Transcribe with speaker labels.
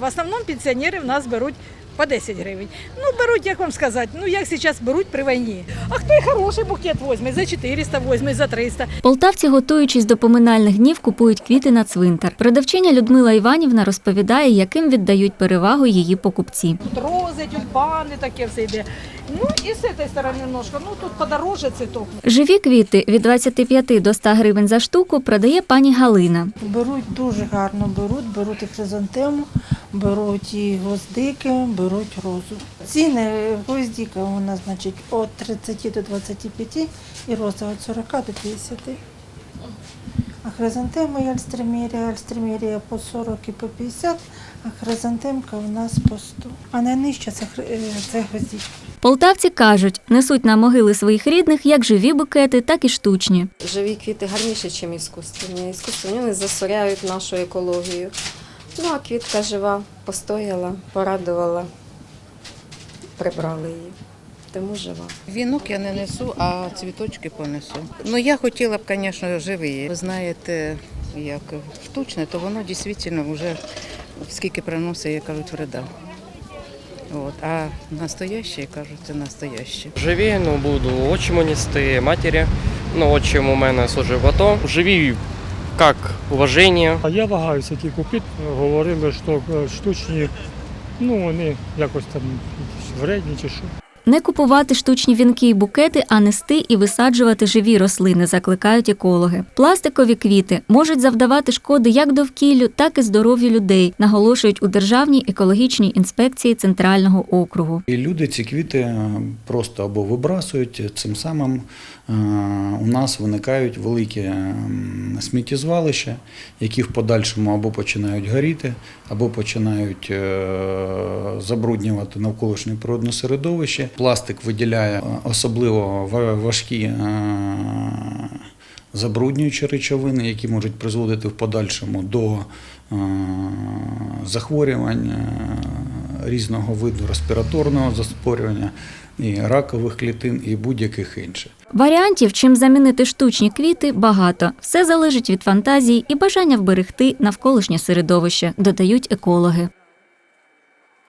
Speaker 1: В основному пенсіонери в нас беруть по 10 гривень. Ну, беруть, як вам сказати, ну як зараз беруть при війні. А хто і хороший букет візьме, за 400 візьме, за 300.
Speaker 2: Полтавці, готуючись до поминальних днів, купують квіти на цвинтар. Продавчиня Людмила Іванівна розповідає, яким віддають перевагу її покупці.
Speaker 1: Тут рози, тюльпани, таке все йде. Ну і з цієї сторони немножко, ну тут подороже цвіток.
Speaker 2: Живі квіти від 25 до 100 гривень за штуку продає пані Галина.
Speaker 3: Беруть дуже гарно беруть, беруть і хризантему, беруть і гвоздики, беруть розу. Ціни гвоздика у нас значить від 30 до 25 і роза від 40 до 50. А хризантема і альстремірія, альстремірія по 40 і по 50, а хризантемка у нас по 100. А найнижча це, е, це гвоздичка.
Speaker 2: Полтавці кажуть, несуть на могили своїх рідних як живі букети, так і штучні.
Speaker 4: Живі квіти гарніші, ніж іскусственні. Іскусственні вони засоряють нашу екологію. Ну а квітка жива, постояла, порадувала, прибрали її. Тому жива.
Speaker 5: Вінок я не несу, а цвіточки понесу. Ну я хотіла б, звісно, живі. Ви знаєте, як штучне, то воно дійсно вже скільки приносить, як кажуть, вреда. От. А настояще, кажуть, це настояще.
Speaker 6: Живі, ну буду отчиму нести, матері. Ну, отчим у мене служив в АТО. Живі як уважение.
Speaker 7: А я вагаюся які купити. Говорили, що е, штучні, ну вони якось там вредні чи що.
Speaker 2: Не купувати штучні вінки і букети, а нести і висаджувати живі рослини, закликають екологи. Пластикові квіти можуть завдавати шкоди як довкіллю, так і здоров'ю людей, наголошують у Державній екологічній інспекції Центрального округу.
Speaker 8: І люди ці квіти е, просто або вибрасують, цим самим е, у нас виникають великі сміттєзвалища, які в подальшому або починають горіти, або починають е, забруднювати навколишнє природне середовище. Пластик виділяє особливо важкі е, забруднюючі речовини, які можуть призводити в подальшому до е, захворювань е, різного виду респіраторного захворювання, і ракових клітин, і будь-яких інших.
Speaker 2: Варіантів, чим замінити штучні квіти, багато. Все залежить від фантазії і бажання вберегти навколишнє середовище, додають екологи.